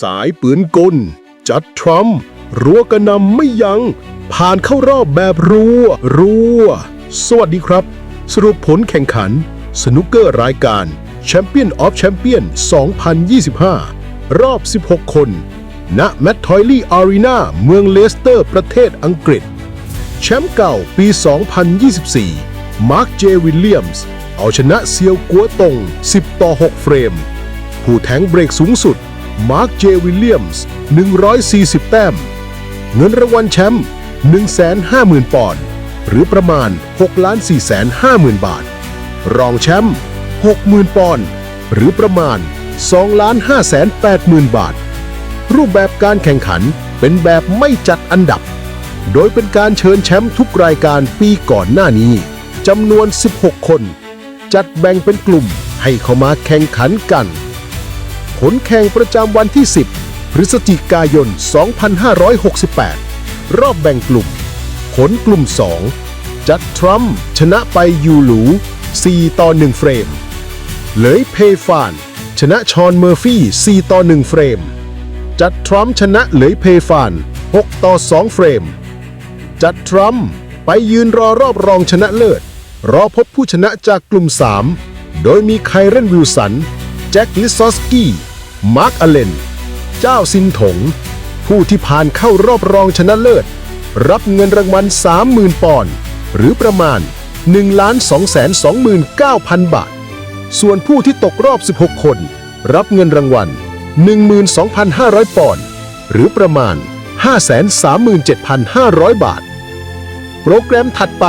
สายปืนกล จัดทรัมป์รัวกระนำไม่ยัง้งผ่านเข้ารอบแบบรัว รัว สวัสดีครับ สรุปผลแข่งขัน สนุกเกอร์รายการแชมเปี้ยนออฟแชมเปี้ยน2025 รอบ 16 คน ณแมททอยลี่อารีนาเมืองเลสเตอร์ ประเทศอังกฤษ แชมป์เก่าปี 2024 มาร์คเจวิลเลียมส์ เอาชนะเซียวกัวตง 10 ต่อ 6 เฟรม ผู้แทงเบรกสูงสุด มาร์คเจวิลเลียมส์ 140 แต้ม เงินรางวัลแชมป์ 150,000 ปอนด์ หรือประมาณ 6 4 5 0 0 0 0บาท รองแชมป์ 60,000 ปอนด์ หรือประมาณ 2 5 8 0 0 0 0 บาท รูปแบบการแข่งขันเป็นแบบไม่จัดอันดับ โดยเป็นการเชิญแชมป์ทุกรายการปีก่อนหน้านี้จำนวน 16 คน จัดแบ่งเป็นกลุ่มให้เข้ามาแข่งขันกัน ผลแข่งประจำวันที่ 10 พฤศจิกายน 2568 รอบแบ่งกลุ่ม ผลกลุ่ม 2 จัดทรัมป์ชนะไปยูหลู 4 ต่อ 1 เฟรมเหลยเพฟาน ชนะชอนเมอร์ฟี่ 4 ต่อ 1 เฟรม จัดทรัมป์ชนะเหลยเพฟาน 6 ต่อ 2 เฟรม จัดทรัมป์ไปยืนรอรอบรองชนะเลิศ รอพบผู้ชนะจากกลุ่ม 3 โดยมีไคเรนวิลสัน จ็คลิซอสกี้มาร์คอเลน เจ้าซินถง ผู้ที่ผ่านเข้ารอบรองชนะเลิศ รับเงินรางวัล 30,000 ปอนด์หรือประมาณ 1,229,000 บาท ส่วนผู้ที่ตกรอบ 16 คน รับเงินรางวัล 12,500 ปอนด์หรือประมาณ 537,500 บาท โปรแกรมถัดไป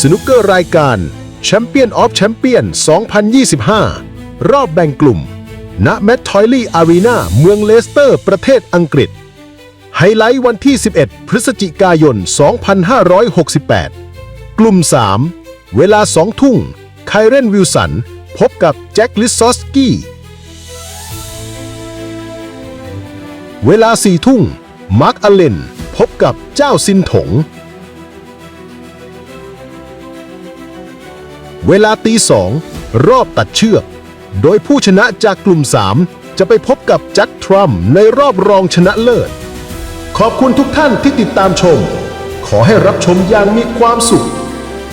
สนุกเกอร์รายการแชมเปี้ยนออฟแชมเปี้ยน 2025 รอบแบ่งกลุ่ม ณแมททอยลี่อารีนาเมืองเลสเตอร์ ประเทศอังกฤษ ไฮไลท์วันที่ 11 พฤศจิกายน 2568 กลุ่ม 3 เวลา 2 ทุ่ง ไคเรนวิลสัน พบกับแจ็คลิซอสกี้เวลา4ทุ่ง มาร์คอเลน พบกับเจ้าซินถง เวลาตีสอง รอบตัดเชือก โดยผู้ชนะจากกลุ่ม 3 จะไปพบกับแจ็คทรัมป์ในรอบรองชนะเลิศ ขอบคุณทุกท่านที่ติดตามชม ขอให้รับชมอย่างมีความสุข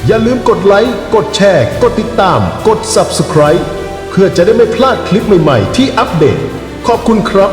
อย่าลืมกดไลค์ กดแชร์ กดติดตาม กด Subscribe เพื่อจะได้ไม่พลาดคลิปใหม่ ๆ ที่อัปเดต ขอบคุณครับ